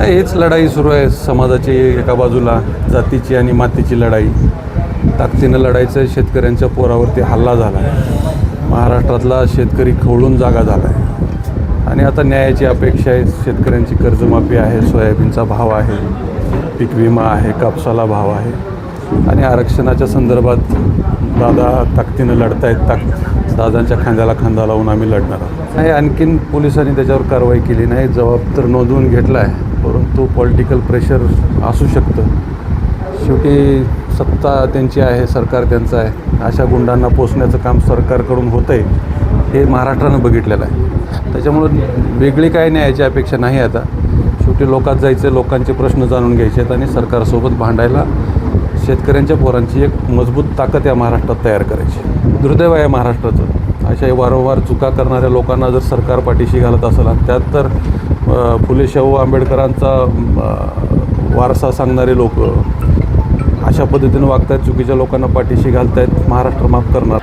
नाही हेच लढाई सुरू आहे समाजाची एका बाजूला जातीची आणि मातीची लढाई. ताकदीनं लढायचं शेतकऱ्यांच्या पोरावरती हल्ला झाला आहे महाराष्ट्रातला शेतकरी खवळून जागा झाला आहे आणि आता न्यायाची अपेक्षा आहे शेतकऱ्यांची कर्जमाफी आहे सोयाबीनचा भाव आहे पीक विमा आहे कापसाला भाव आहे. आणि आरक्षणाच्या संदर्भात दादा ताकदीनं लढतायत ताक दादांच्या खांद्याला खांदा लावून आम्ही लढणार आहोत. नाही आणखीन पोलिसांनी त्याच्यावर कारवाई केली नाही जबाब तर नोंदवून घेतला आहे परंतु पॉलिटिकल प्रेशर असू शकतं. शेवटी सत्ता त्यांची आहे सरकार त्यांचं आहे. अशा गुंडांना पोचण्याचं काम सरकारकडून होतं आहे हे महाराष्ट्रानं बघितलेलं आहे. त्याच्यामुळं वेगळी काय नाही याची अपेक्षा नाही आता. शेवटी लोकात जायचे लोकांचे प्रश्न जाणून घ्यायचे आहेत आणि सरकारसोबत भांडायला शेतकऱ्यांच्या पोरांची एक मजबूत ताकद या महाराष्ट्रात तयार करायची. दुर्दैव आहे महाराष्ट्राचं. अशा वारंवार चुका करणाऱ्या लोकांना जर सरकार पाठीशी घालत असेल आणि त्यात तर फुले शाहू आंबेडकरांचा वारसा सांगणारे लोक अशा पद्धतीनं आहेत चुकीच्या लोकांना पाठीशी घालत आहेत महाराष्ट्र माफ करणार.